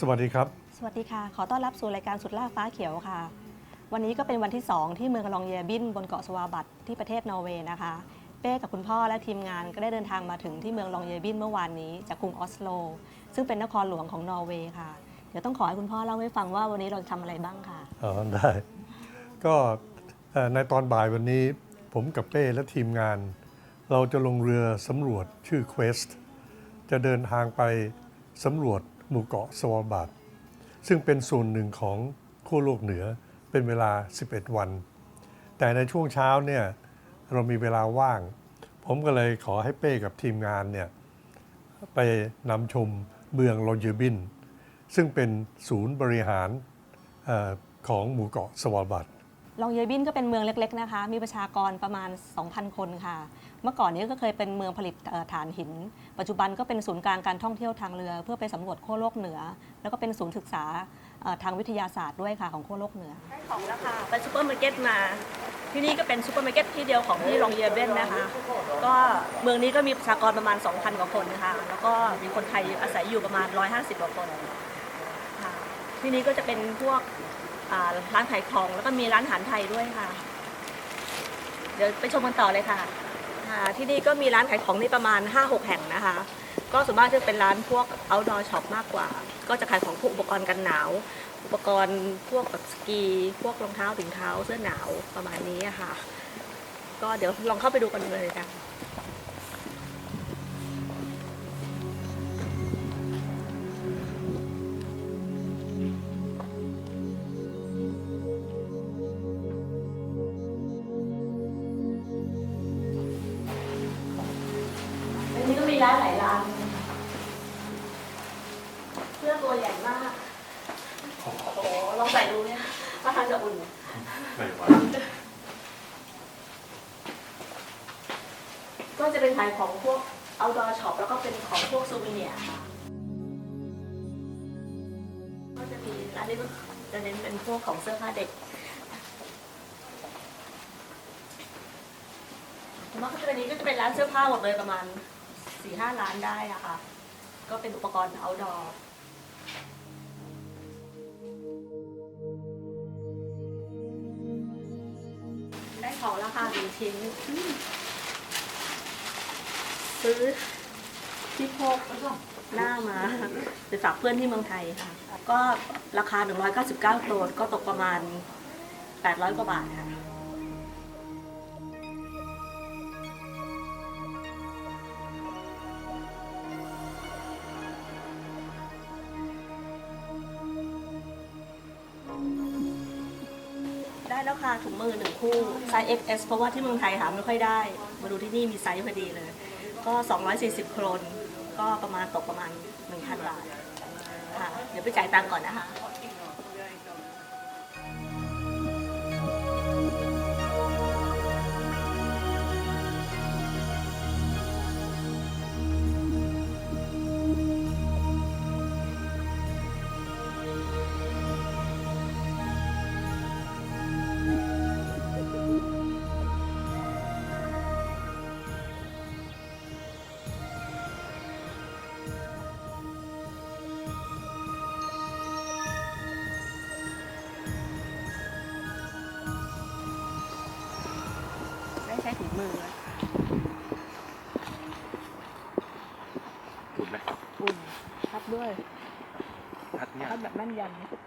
สวัสดีครับ สวัสดีค่ะ ขอต้อนรับสู่รายการสุดล่าฟ้าเขียวค่ะ วันนี้ก็เป็นวันที่ 2 ที่เมืองลองเยบินบนเกาะสวาบัตที่ประเทศนอร์เวย์นะคะ เป้กับคุณพ่อและทีมงานก็ได้เดินทางมาถึงที่เมืองลองเยบินเมื่อวานนี้จากกรุงออสโล ซึ่งเป็นนครหลวงของนอร์เวย์ค่ะ เดี๋ยวต้องขอให้คุณพ่อเล่าให้ฟังว่าวันนี้เราจะทำอะไรบ้างค่ะ อ๋อได้ ก็เอ่อในตอนบ่ายวันนี้ผมกับเป้และทีมงาน เราจะลงเรือสำรวจชื่อ Quest จะเดินทางไปสำรวจ หมู่เกาะสวาบัตซึ่งเป็นส่วนหนึ่งของขั้วโลกเหนือเป็นเวลา 11 วัน แต่ในช่วงเช้าเนี่ยเรามีเวลาว่าง ผมก็เลยขอให้เป้กับทีมงานเนี่ยไปนำชมเมืองลอนเยบิน ซึ่งเป็นศูนย์บริหารออของหมู่เกาะสวาบัตลองเยบินก็เป็นเมืองเล็ก ๆ นะคะ มีประชากรประมาณ 2,000 คนค่ะ เมื่อก่อนนี้ก็เคยเป็นเมืองผลิตเอ่อถ่านหิน ปัจจุบันก็เป็นศูนย์กลางการท่องเที่ยวทางเรือ เพื่อไปสำรวจขั้วโลกเหนือ แล้วก็เป็นศูนย์ศึกษาทางวิทยาศาสตร์ด้วยค่ะของขั้วโลกเหนือได้ของแล้วค่ะไปซูเปอร์มาร์เก็ตมา ที่นี่ก็เป็นซูเปอร์มาร์เก็ตที่เดียวของที่ลองเยเบนนะคะ ก็เมืองนี้ก็มีประชากรประมาณ 2,000 กว่าคนนะคะแล้วก็มีคนไทยอาศัยอยู่ประมาณ 150กว่าคนค่ะที่นี้ก็จะเป็นพวกร้านขายของแล้วก็มีร้านอาหารไทยด้วยค่ะ เดี๋ยวไปชมกันต่อเลยค่ะ ค่ะที่นี่ก็มีร้านขายของนี่ประมาณ 5-6 แห่งนะคะ ก็ส่วนมากจะเป็นร้านพวก outdoor shop มากกว่า ก็จะขายของพวกอุปกรณ์กันหนาว อุปกรณ์พวกแบบสกี พวกรองเท้าถุงเท้าเสื้อหนาวประมาณนี้ค่ะ ก็เดี๋ยวลองเข้าไปดูกันเลยค่ะ เนี่ยว่าทางจะอุ่นก็จะเป็นขายของพวก outdoor shop แล้วก็เป็นของพวกซูวิเนียร์ค่ะ ก็จะมีร้านนี้ก็จะเน้นเป็นพวกของเสื้อผ้าเด็กผมว่าก็จะเป็นนี้ก็จะเป็นร้านเสื้อผ้าหมดเลยประมาณสี่ห้าร้านได้อะค่ะ ก็เป็นอุปกรณ์ outdoor ได้านึ่งชิ้นซื้อที่พกหน้ามาไปฝากเพื่อนที่เมืองไทยค่ะ ก็ราคา 199โกลก็ตกประมาณ 800 กว่าบาทค่ะ มือหนึ่งคู่ไซส์ XS เพราะว่าที่เมืองไทยหาไม่ค่อยได้ มาดูที่นี่มีไซส์พอดีเลย ก็ 240 โครน ก็ประมาณตกประมาณ 1,000 บาท ค่ะ เดี๋ยวไปจ่ายตังค์ก่อนนะคะ ทับแบบแม่น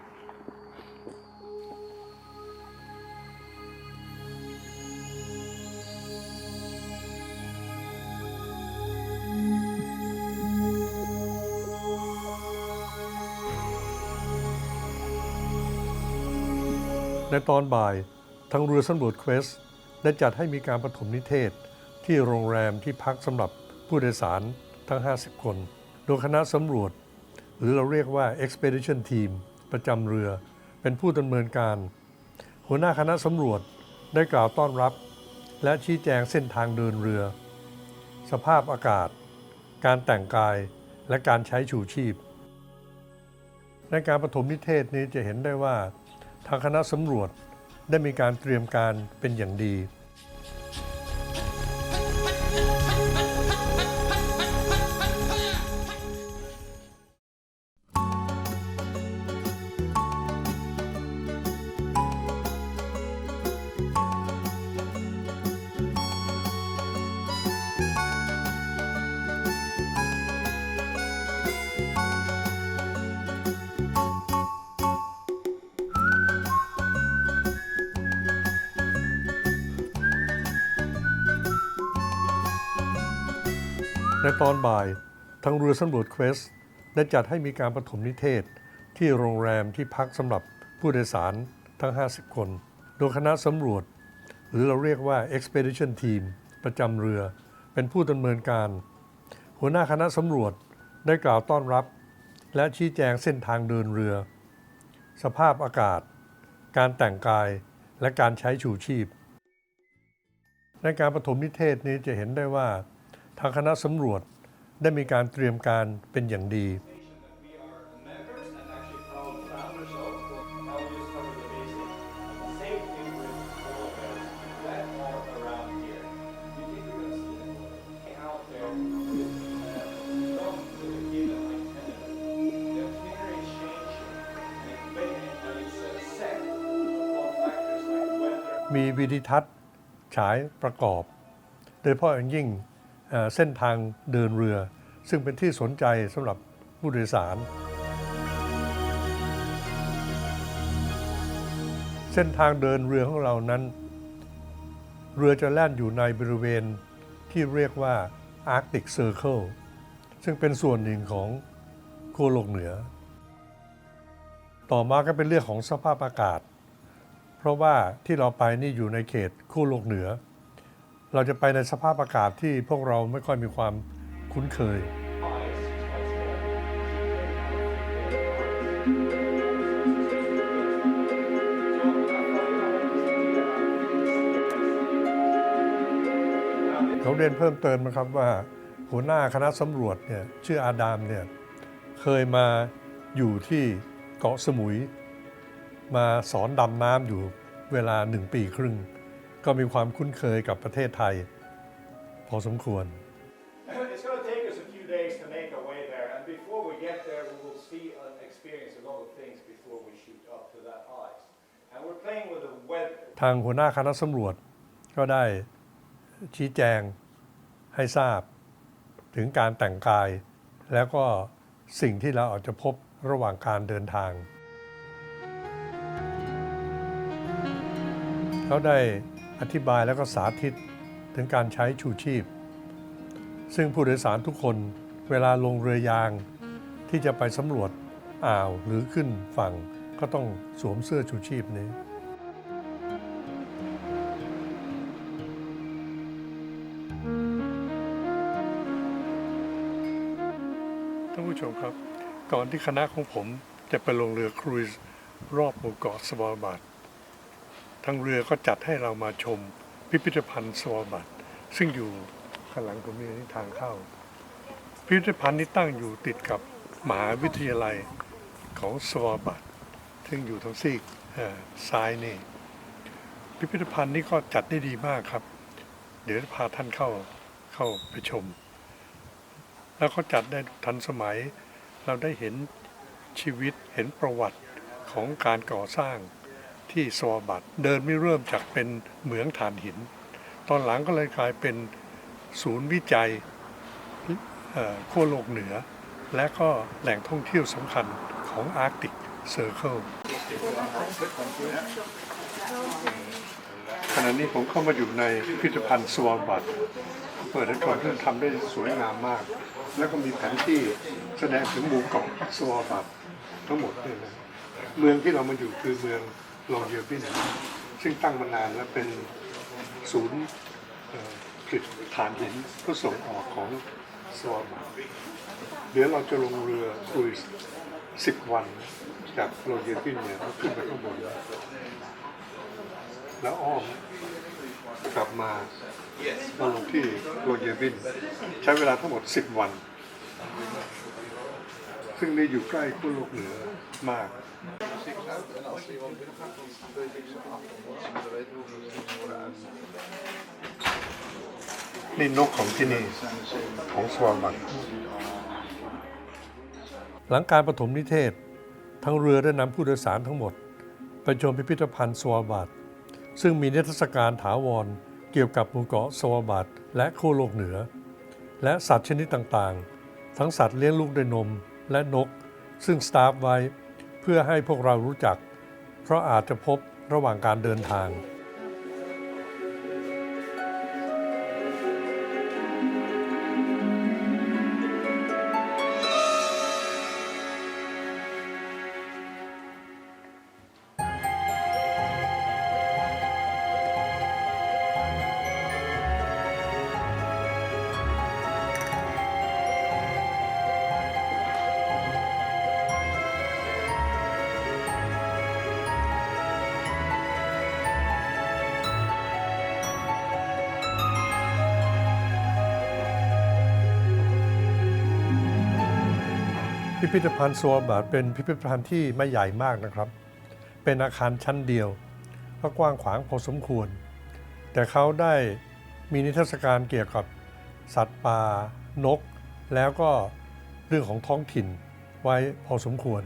ในตอนบ่ายทางเรือสำรวจเควสได้จัดให้มีการปฐมนิเทศ ที่โรงแรมที่พักสำหรับผู้โดยสารทั้ง 50 คน โดยคณะสำรวจ หรือเราเรียกว่า Expedition Team ประจำเรือ เป็นผู้ดำเนินการ หัวหน้าคณะสำรวจได้กล่าวต้อนรับ และชี้แจงเส้นทางเดินเรือ สภาพอากาศ การแต่งกายและการใช้ชูชีพ ในการปฐมนิเทศนี้จะเห็นได้ว่า ทางคณะสำรวจได้มีการเตรียมการเป็นอย่างดี รือสำรวจเควสได้จัดให้มีการปฐมนิเทศ ที่โรงแรมที่พักสำหรับผู้โดยสารทั้ง 50 คน โดยคณะสำรวจ หรือเราเรียกว่า Expedition Team ประจำเรือ เป็นผู้ดำเนินการ หัวหน้าคณะสำรวจได้กล่าวต้อนรับ และชี้แจงเส้นทางเดินเรือ สภาพอากาศ การแต่งกายและการใช้ชูชีพ ในการปฐมนิเทศนี้จะเห็นได้ว่า ทางคณะสำรวจ ได้มีการเตรียมการเป็นอย่างดี มีวิดิทัศน์ฉายประกอบ โดยเฉพาะอย่างยิ่ง เส้นทางเดินเรือ ซึ่งเป็นที่สนใจสำหรับผู้โดยสาร เส้นทางเดินเรือของเรานั้น เรือจะแล่นอยู่ในบริเวณที่เรียกว่า Arctic Circle ซึ่งเป็นส่วนหนึ่งของขั้วโลกเหนือ ต่อมาก็เป็นเรื่องของสภาพอากาศ เพราะว่าที่เราไปนี่อยู่ในเขตขั้วโลกเหนือ เราจะไปในสภาพอากาศที่พวกเราไม่ค่อยมีความคุ้นเคย เขาเรียนเพิ่มเติมนะครับว่าหัวหน้าคณะสำรวจเนี่ยชื่ออาดามเนี่ยเคยมาอยู่ที่เกาะสมุย มาสอนดำน้ำอยู่เวลาหนึ่งปีครึ่ง ก็มีความคุ้นเคยกับประเทศไทย พอสมควร It's going to take us a few days to make our way there, and before we get there, we will see and experience a lot of things before we shoot up to that ice. And we're playing with the weather. ทางหัวหน้าคณะสำรวจก็ได้ชี้แจงให้ทราบ ถึงการแต่งกาย แล้วก็สิ่งที่เราอาจจะพบระหว่างการเดินทาง เขาได้ อธิบายแล้วก็สาธิตถึงการใช้ชูชีพ ซึ่งผู้โดยสารทุกคนเวลาลงเรือยาง ที่จะไปสำรวจอ่าวหรือขึ้นฝั่งก็ต้องสวมเสื้อชูชีพนี้ท่านผู้ชมครับ ก่อนที่คณะของผมจะไปลงเรือครูซรอบหมู่เกาะสวาบาร์ด ทางเรือก็จัดให้เรามาชมพิพิธภัณฑ์สวบาร์ดซึ่งอยู่ข้างหลังผมมีนี่ทางเข้า พิพิธภัณฑ์นี้ตั้งอยู่ติดกับมหาวิทยาลัยของสวบาร์ดซึ่งอยู่ทางซีกซ้ายนี่ พิพิธภัณฑ์นี้ก็จัดได้ดีมากครับ เดี๋ยวจะพาท่านเข้าเข้าไปชม แล้วเขาจัดได้ทันสมัย เราได้เห็นชีวิตเห็นประวัติของการก่อสร้าง ที่สวบัตเดินไม่เริ่มจากเป็นเหมืองถ่านหิน ตอนหลังก็เลยกลายเป็นศูนย์วิจัยขั้วโลกเหนือ และก็แหล่งท่องเที่ยวสำคัญของอาร์กติกเซอร์เคิลขณะนี้ผมเข้ามาอยู่ในพิพิธภัณฑ์สวาบัตเปิดให้ชมซึ่งทำได้สวยงามมาก แล้วก็มีแผนที่แสดงถึงหมู่เกาะสวาบัตทั้งหมดเลยนะเมืองที่เรามาอยู่คือเมือง ลองเยอร์บินซึ่งตั้งมานานและเป็นศูนย์ผลิตฐานหินเพื่อส่งออกของสวาบาเดี๋ยวเราจะลงเรือครูซสิบวันจากโรเยตินเนี่ยแล้วขึ้นไปข้างบนแล้วอ้อมกลับมามาลงที่โรเยวิน ใช้เวลาทั้งหมด 10 วัน ซึ่งนี่อยู่ใกล้ขั้วโลกเหนือมาก นี่นกของที่นี่ของสวาบันหลังการปฐมนิเทศ ทั้งเรือได้นำผู้โดยสารทั้งหมด ไปชมพิพิธภัณฑ์สวาบัตซึ่งมีนิทรรศการถาวรเกี่ยวกับหมู่เกาะสวาบัตและขั้วโลกเหนือ และสัตว์ชนิดต่างๆ ทั้งสัตว์เลี้ยงลูกด้วยนมและนก ซึ่งสตาฟไว้ เพื่อให้พวกเรารู้จัก เพราะอาจจะพบระหว่างการเดินทาง พิพิธภัณฑ์สวาบาเป็นพิพิธภัณฑ์ที่ไม่ใหญ่มากนะครับ เป็นอาคารชั้นเดียวก็กว้างขวางพอสมควร แต่เขาได้มีนิทรรศการเกี่ยวกับสัตว์ป่านก แล้วก็เรื่องของท้องถิ่นไว้พอสมควร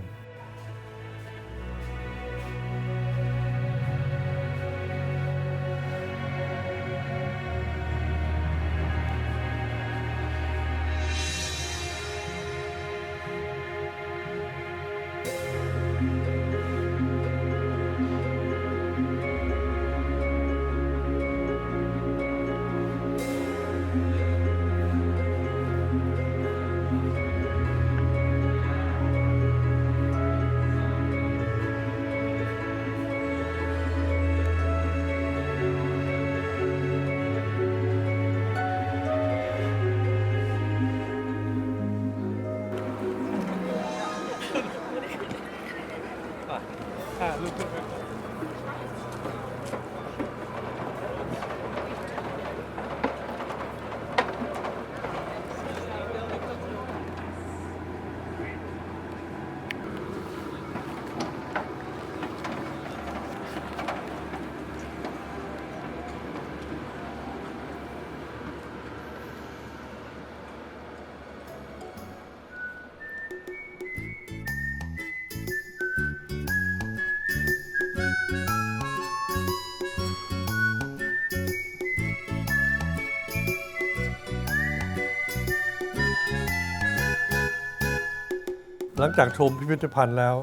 หลังจากชมพิพิธภัณฑ์แล้ว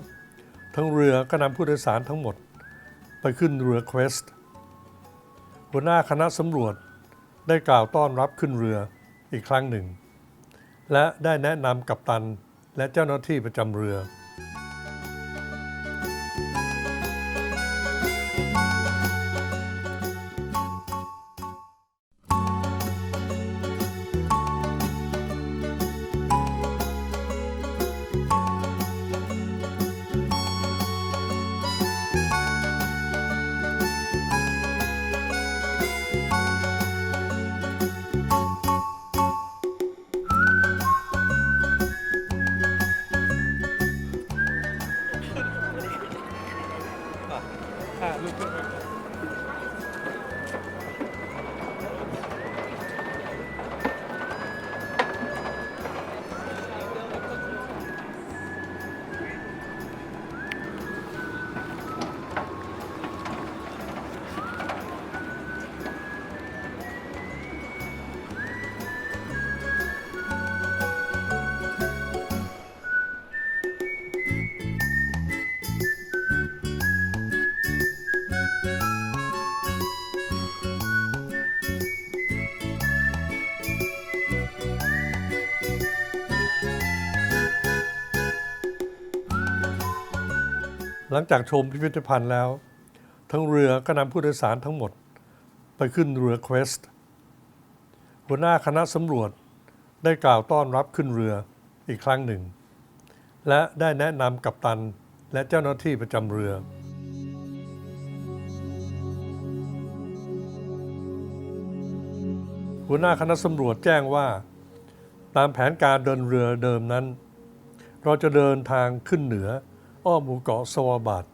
ทั้งเรือก็นำผู้โดยสารทั้งหมด ไปขึ้นเรือเควสต์หัวหน้าคณะสำรวจได้กล่าวต้อนรับขึ้นเรืออีกครั้งหนึ่ง และได้แนะนำกัปตันและเจ้าหน้าที่ประจำเรือ หลังจากชมพิพิธภัณฑ์แล้ว ทั้งเรือก็นำผู้โดยสารทั้งหมด ไปขึ้นเรือเควสต์หัวหน้าคณะสำรวจได้กล่าวต้อนรับขึ้นเรืออีกครั้งหนึ่ง และได้แนะนำกัปตันและเจ้าหน้าที่ประจำเรือ หัวหน้าคณะสำรวจแจ้งว่า ตามแผนการเดินเรือเดิมนั้น เราจะเดินทางขึ้นเหนือ อ้อมหมู่เกาะสวบัด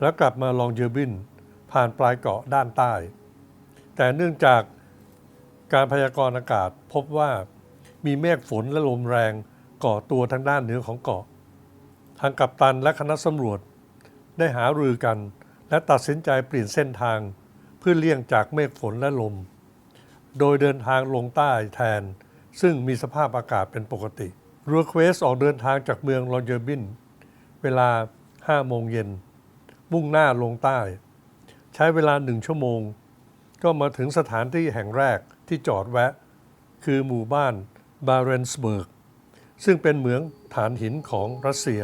แล้วกลับมาลองเยอร์บิน ผ่านปลายเกาะด้านใต้ แต่เนื่องจากการพยากรณ์อากาศพบว่ามีเมฆฝนและลมแรงก่อตัวทางด้านเหนือของเกาะ ทางกัปตันและคณะสำรวจได้หารือกันและตัดสินใจเปลี่ยนเส้นทางเพื่อเลี่ยงจากเมฆฝนและลม โดยเดินทางลงใต้แทน ซึ่งมีสภาพอากาศเป็นปกติเรือเควสออกเดินทางจากเมืองลอนเยอร์บิน เวลา5โมงเย็นมุ่งหน้าลงใต้ ใช้เวลาหนึ่งชั่วโมง ก็มาถึงสถานที่แห่งแรกที่จอดแวะ คือหมู่บ้านบาเรนสเบิร์กซึ่งเป็นเหมืองฐานหินของรัสเซีย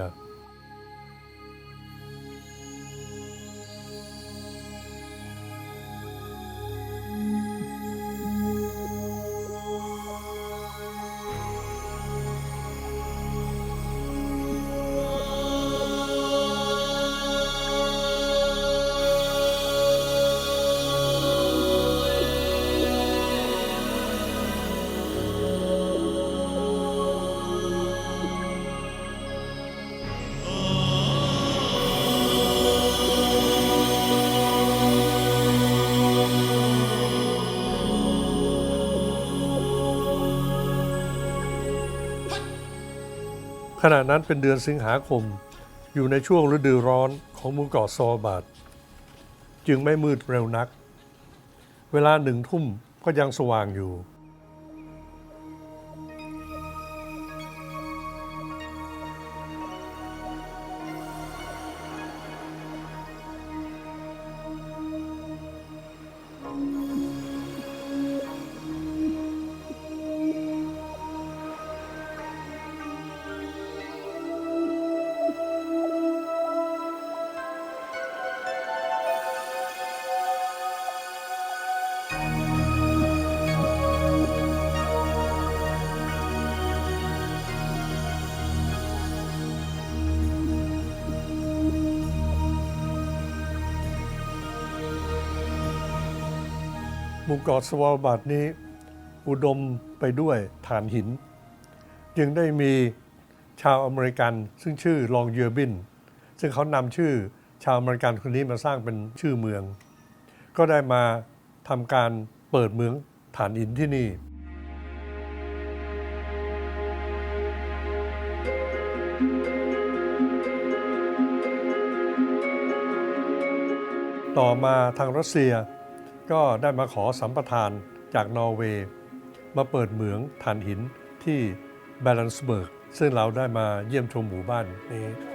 ขณะนั้นเป็นเดือนสิงหาคม อยู่ในช่วงฤดูร้อนของหมู่เกาะซอบาดจึงไม่มืดเร็วนัก เวลาหนึ่งทุ่มก็ยังสว่างอยู่ มู่เกาะสวาลบาดนี้ อุดมไปด้วยฐานหิน จึงได้มีชาวอเมริกันซึ่งชื่อลองเยอร์บิน ซึ่งเขานำชื่อชาวอเมริกันคนนี้มาสร้างเป็นชื่อเมือง ก็ได้มาทำการเปิดเมืองฐานหินที่นี่ต่อมาทางรัสเซีย ก็ได้มาขอสัมปทานจากนอร์เวย์มาเปิดเหมืองถ่านหินที่แบลันสเบิร์กซึ่งเราได้มาเยี่ยมชมหมู่บ้านนี้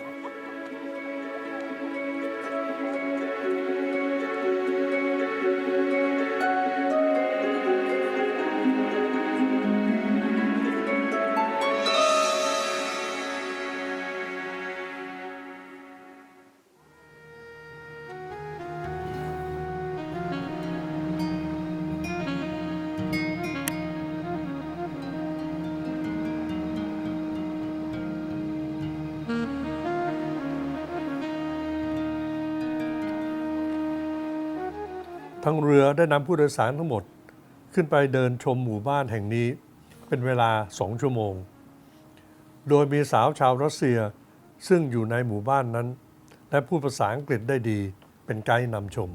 ทั้งเรือได้นำผู้โดยสารทั้งหมด ขึ้นไปเดินชมหมู่บ้านแห่งนี้ เป็นเวลาสองชั่วโมง โดยมีสาวชาวรัสเซียซึ่งอยู่ในหมู่บ้านนั้น และพูดภาษาอังกฤษได้ดีเป็นไกด์นำชม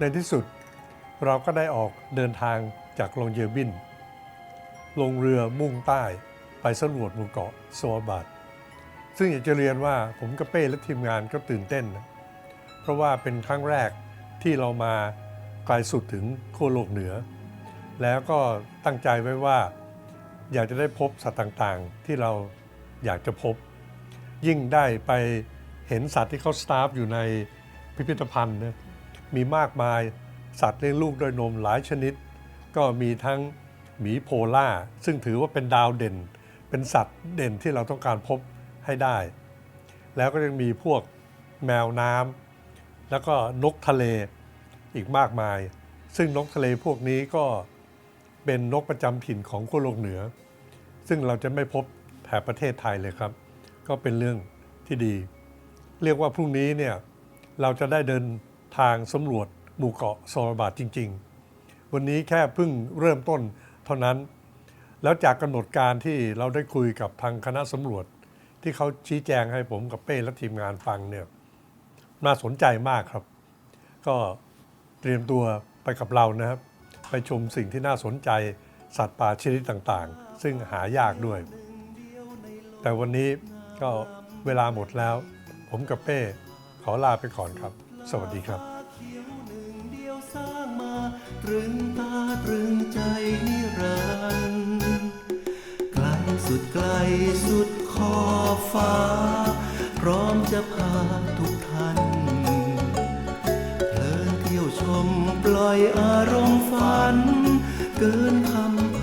ในที่สุดเราก็ได้ออกเดินทางจากลงเยอบิน ลงเรือมุ่งใต้ไปสำรวจหมู่เกาะโซวาบัดซึ่งอยากจะเรียนว่าผมกับเป้และทีมงานก็ตื่นเต้นนะเพราะว่าเป็นครั้งแรกที่เรามาไกลสุดถึงขั้วโลกเหนือ แล้วก็ตั้งใจไว้ว่า อยากจะได้พบสัตว์ต่างๆ ที่เราอยากจะพบ ยิ่งได้ไปเห็นสัตว์ที่เขาสตาฟอยู่ในพิพิธภัณฑ์นะ มีมากมาย สัตว์เลี้ยงลูกด้วยนมหลายชนิด ก็มีทั้งหมีโพล่า ซึ่งถือว่าเป็นดาวเด่น เป็นสัตว์เด่นที่เราต้องการพบให้ได้ แล้วก็ยังมีพวกแมวน้ำแล้วก็นกทะเลอีกมากมาย ซึ่งนกทะเลพวกนี้ก็เป็นนกประจำถิ่นของขั้วโลกเหนือ ซึ่งเราจะไม่พบแถบประเทศไทยเลยครับ ก็เป็นเรื่องที่ดี เรียกว่าพรุ่งนี้เนี่ยเราจะได้เดิน ทางสำรวจหมู่เกาะโซลบาดจริง ๆ วันนี้แค่เพิ่งเริ่มต้นเท่านั้น แล้วจากกำหนดการที่เราได้คุยกับทางคณะสำรวจ ที่เขาชี้แจงให้ผมกับเป้และทีมงานฟังเนี่ยน่าสนใจมากครับ ก็เตรียมตัวไปกับเรานะครับ ไปชมสิ่งที่น่าสนใจสัตว์ป่าชนิดต่างๆ ซึ่งหายากด้วย แต่วันนี้ก็เวลาหมดแล้ว ผมกับเป้ขอลาไปก่อนครับ สวัสดีครับตรึงตาตรึงใจนิรันดร์ไกลสุดไกลสุดขอบฟ้า พร้อมจะพาทุกท่านเพลินเที่ยวชมปล่อยอารมณ์ฝัน เกินคำ